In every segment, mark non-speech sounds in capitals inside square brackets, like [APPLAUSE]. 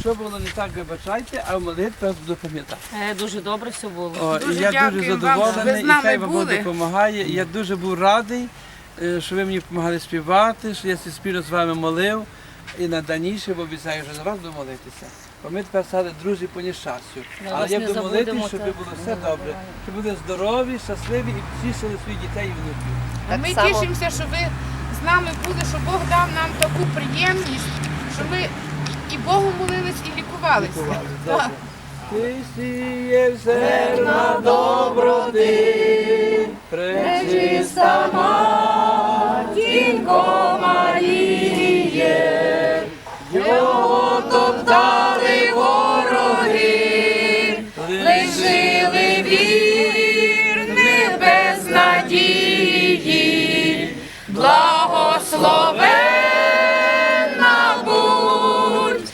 Що було не так, вибачайте, а в молитві буду пам'ятати. Е, Дуже добре все було. О, і Дуже я дуже дякуємо вам, що ви задоволений, з і нами хай вам Бог були. допомагає. Я дуже був радий, е, що ви мені допомагали співати, що я се спільно з вами молив. І на даніше, бо обіцяю вже за вас буду молитися. Бо ми тепер стали друзі по нещастю. Ми Але вас я не буду забудемо, щоб так. було все добре, щоб були здорові, щасливі і тішили своїх дітей і внуків. А Ми само. тішимося, що ви з нами були, що Бог дав нам таку приємність, що ми і Богу молились, і лікувалися. Так. Ти сієш зерна доброти, пречиста матінко Маріє, його топтали вороги, лишили вірни без надії, благословенна будь,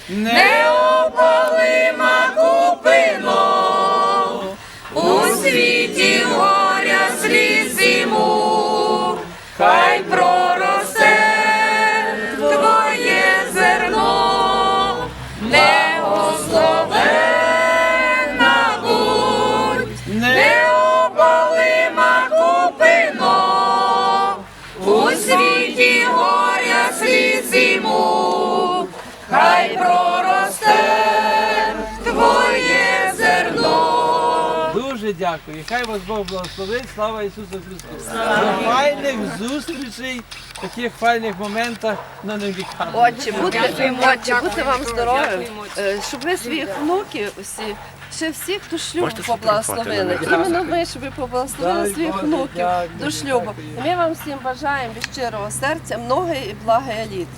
Дякую. Хай вас Бог благословить. Слава Ісусу Христу. До файних зустрічей, таких файних моментах на невіках. Отче, будьте, отче, будьте вам здорові, е, щоб ви своїх внуків всі, ще всіх до шлюбу поблагословили. Іменно ви, щоб ви поблагословили Дай своїх Боже, внуків дякую, до шлюбу. І ми вам всім бажаємо від щирого серця много і благая літ.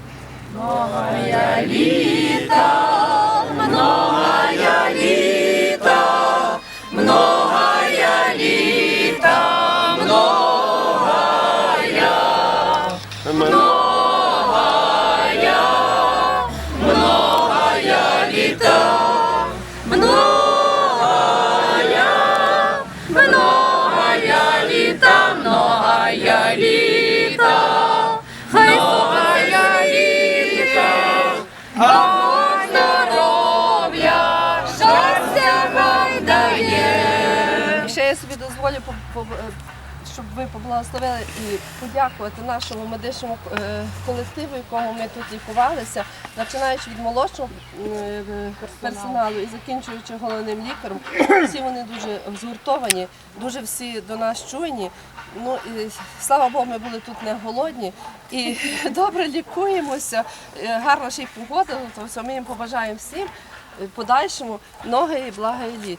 Ще я собі дозволю по- щоб ви поблагословили і подякувати нашому медичному е, колективу, якому ми тут лікувалися, починаючи від молодшого е, персоналу і закінчуючи головним лікарем. Всі вони дуже згуртовані, дуже всі до нас чуйні. Ну і слава Богу, ми були тут не голодні і [LAUGHS] добре лікуємося. Е, Гарна ще й погода, то все ми їм побажаємо всім подальшому ноги і благої літ.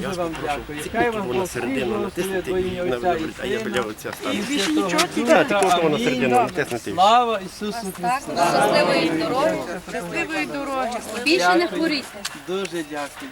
Дуже вам дякую. Хай вам Бог середину натиснути і а я біля Так, Амінь. середину натиснути. Слава Ісусу Христу. Щасливої дороги. Щасливої дороги. Більше не хворійте. Дуже дякую.